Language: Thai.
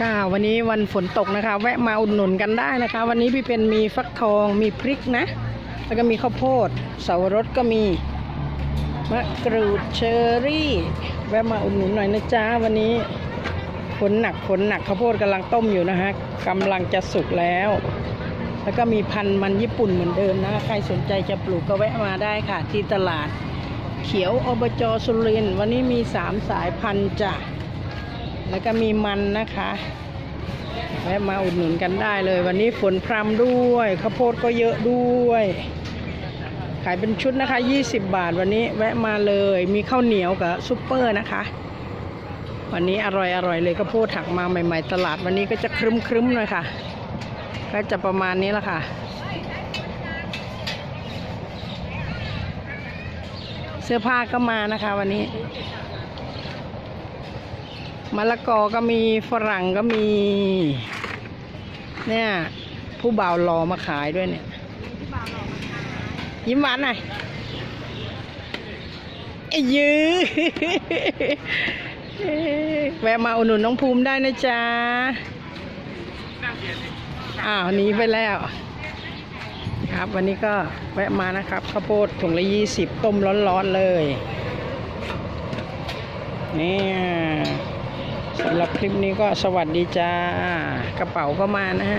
ค่ะวันนี้วันฝนตกนะคะ แวะมาอุดหนุนกันได้นะคะ วันนี้พี่เป็นมีฟักทองมีพริกนะ แล้วก็มีข้าวโพดเสาวรสก็มีมะกรูดเชอรี่ แวะมาอุดหนุนหน่อยนะจ๊ะวันนี้ฝนหนักฝนหนักข้าวโพดกำลังต้มอยู่นะฮะกำลังจะสุกแล้ว แล้วก็มีพันธุ์มันญี่ปุ่นเหมือนเดิมนะใครสนใจจะปลูกก็แวะมาได้ค่ะ ที่ตลาด เขียวอบจสุรินทร์วันนี้มีสามสายพันธุ์จ้ะ แล้วก็มีมันนะคะแวะมาอุดหนุนกันได้เลย วันนี้ฝนพรำด้วยข้าวโพดก็เยอะด้วย ขายเป็นชุดนะคะ 20 บาทวันนี้แวะมาเลยมีข้าวเหนียวกับซุปเปอร์นะคะ วันนี้อร่อยอร่อยเลยข้าวโพดถักมาใหม่ ๆ ตลาดวันนี้ก็จะครึ้มครึ้มๆหน่อยค่ะ ก็จะประมาณนี้ละค่ะ เสื้อผ้าก็มานะคะวันนี้ มะละกอก็มีฝรั่งก็มี เนี่ย ผู้บ่าวรอมาขายด้วยเนี่ย ยิ้มหวานหน่อยไอ้ยื้อแวะมาอุดหนุนน้องภูมิได้นะจ๊ะ อ้าวหนีไปแล้ว ครับวันนี้ก็แวะมานะครับข้าวโพดถุงละยี่สิบต้มร้อนๆเลยเนี่ย สำหรับคลิปนี้ก็สวัสดีจ้ากระเป๋าก็มานะฮะ